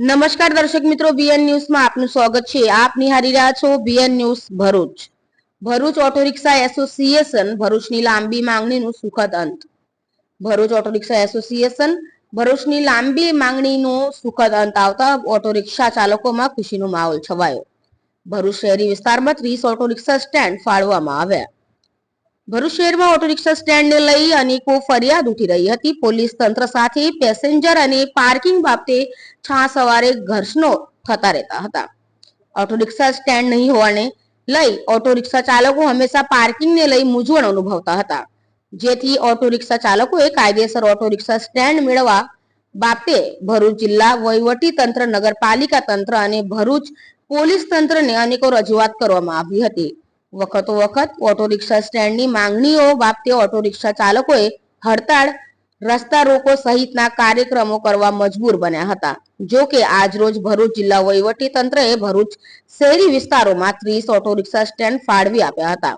નમસ્કાર દર્શક મિત્રો બીએન ન્યૂઝમાં આપનું સ્વાગત છે. આપ નિહાળી રહ્યા છો BN news Bharuch. Bharuch auto rickshaw association ભરૂચની લાંબી માંગણીનું સુખદ અંત. ભરૂચ ઓટો રિક્ષા એસોસિએશન ભરૂચની લાંબી માંગણીનો સુખદ અંત આવતા ઓટો રિક્ષા ચાલકોમાં ખુશીનો માહોલ છવાયો. ભરૂચ શહેરી વિસ્તારમાં ત્રીસ ઓટો રિક્ષા સ્ટેન્ડ ફાળવવામાં આવ્યા. ભરૂચ શહેરમાં ઓટો રિક્ષા સ્ટેન્ડને લઈ અનેકો ફરિયાદ ઉઠી રહી હતી. પોલીસ તંત્ર સાથે પેસેન્જર અને પાર્કિંગ બાબતે છા સવારે ઘર્ષણો થતા રહેતા હતા. ઓટો રિક્ષા સ્ટેન્ડ નહીં હોવાને લઈ ઓટો રિક્ષા ચાલકો હંમેશા પાર્કિંગને લઈ મૂંઝવણ અનુભવતા હતા. જેથી ઓટો રિક્ષા ચાલકોએ કાયદેસર ઓટો રિક્ષા સ્ટેન્ડ મેળવવા બાબતે ભરૂચ જિલ્લા વહીવટી તંત્ર, નગરપાલિકા તંત્ર અને ભરૂચ પોલીસ તંત્રને અનેકો રજૂઆત કરવામાં આવી હતી. વખતો વખત ઓટો રિક્ષા સ્ટેન્ડની માંગણીઓ બાબતે ઓટો રિક્ષા ચાલકોએ હડતાળ, રસ્તા રોકો સહિતના કાર્યક્રમો કરવા મજબૂર બન્યા હતા. જો કે આજ રોજ ભરૂચ જિલ્લા વહીવટી તંત્રએ ભરૂચ શહેરી વિસ્તારોમાં ત્રીસ ઓટો રિક્ષા સ્ટેન્ડ ફાળવી આપ્યા હતા.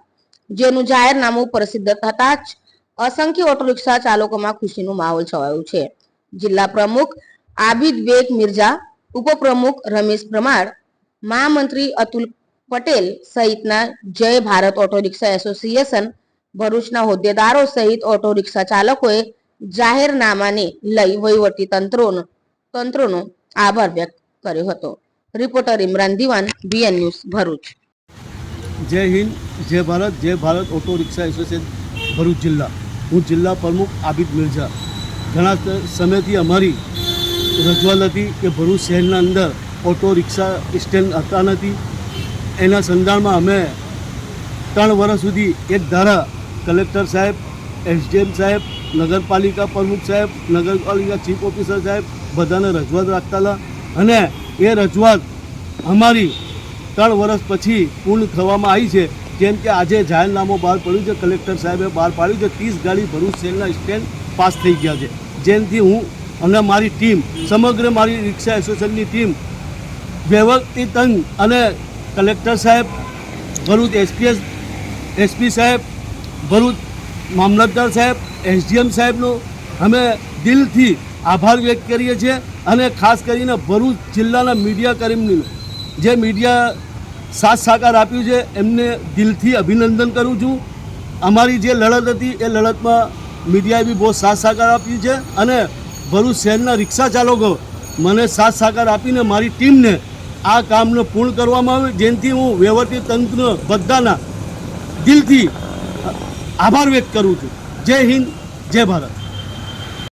જેનું જાહેરનામું પ્રસિદ્ધ થતા જ અસંખ્ય ઓટો રિક્ષા ચાલકોમાં ખુશીનું માહોલ છવાયું છે. જિલ્લા પ્રમુખ આબિદ બેગ મિર્ઝા, ઉપપ્રમુખ રમેશ પ્રમાણ મહામંત્રી અતુલ પટેલ સહિતના જય ભારત ઓટો રિક્ષા એસોસિએશન ભરૂચના હોદ્દેદારો સહિત ઓટો રિક્ષા ચાલકોએ જાહેરનામાને લઈ વહીવટી તંત્રોનો, તંત્રનો આભાર વ્યક્ત કર્યો હતો. રિપોર્ટર ઇમરાન દિવાન, બીએન ન્યૂઝ, ભરૂચ. જય હિન્દ, જય ભારત જય Bharat auto rickshaw association, Bharuch જિલ્લા. હું જિલ્લા પ્રમુખ આબિદ મિર્ઝા. ઘણા સમયથી અમારી રજૂઆત હતી કે ભરૂચ શહેરના અંદર ઓટો રિક્ષા સ્ટેન્ડ હતા નથી. એના સંધાનમાં અમે ત્રણ વર્ષ સુધી એક ધારા કલેક્ટર સાહેબ, એસડીએમ સાહેબ, નગરપાલિકા પ્રમુખ સાહેબ, નગરપાલિકા ચીફ ઓફિસર સાહેબ બધાને રજૂઆત રાખતા હતા અને એ રજૂઆત અમારી ત્રણ વર્ષ પછી પૂર્ણ થવામાં આવી છે. જેમ કે આજે જાહેરનામું બહાર પડ્યું છે, કલેક્ટર સાહેબે બહાર પાડ્યું છે, ત્રીસ ગાડી ભરૂચ શહેરના સ્ટેન્ડ પાસ થઈ ગયા છે. જેનાથી હું અને મારી ટીમ, સમગ્ર મારી રિક્ષા એસોસિએશનની ટીમ, વ્યવસ્થિત અને કલેક્ટર સાહેબ, ભરૂચ એસપીએસ, એસપી સાહેબ, ભરૂચ મામલતદાર સાહેબ, એસડીએમ સાહેબનો અમે દિલથી આભાર વ્યક્ત કરીએ છીએ અને ખાસ કરીને ભરૂચ જિલ્લાના મીડિયા કર્મીનો, જે મીડિયા સાથ સાકાર આપ્યું છે, એમને દિલથી અભિનંદન કરું છું. અમારી જે લડત હતી, એ લડતમાં મીડિયાએ બી બહુ સાથ સાકાર આપ્યું છે અને ભરૂચ શહેરના રિક્ષા ચાલકો મને સાથ સાકાર આપીને મારી ટીમને આ કામને પૂર્ણ કરવામાં આવ્યું જેનાથી હું વહીવટી તંત્ર બધાના દિલથી આભાર વ્યક્ત કરું છું. જય હિન્દ, જય ભારત.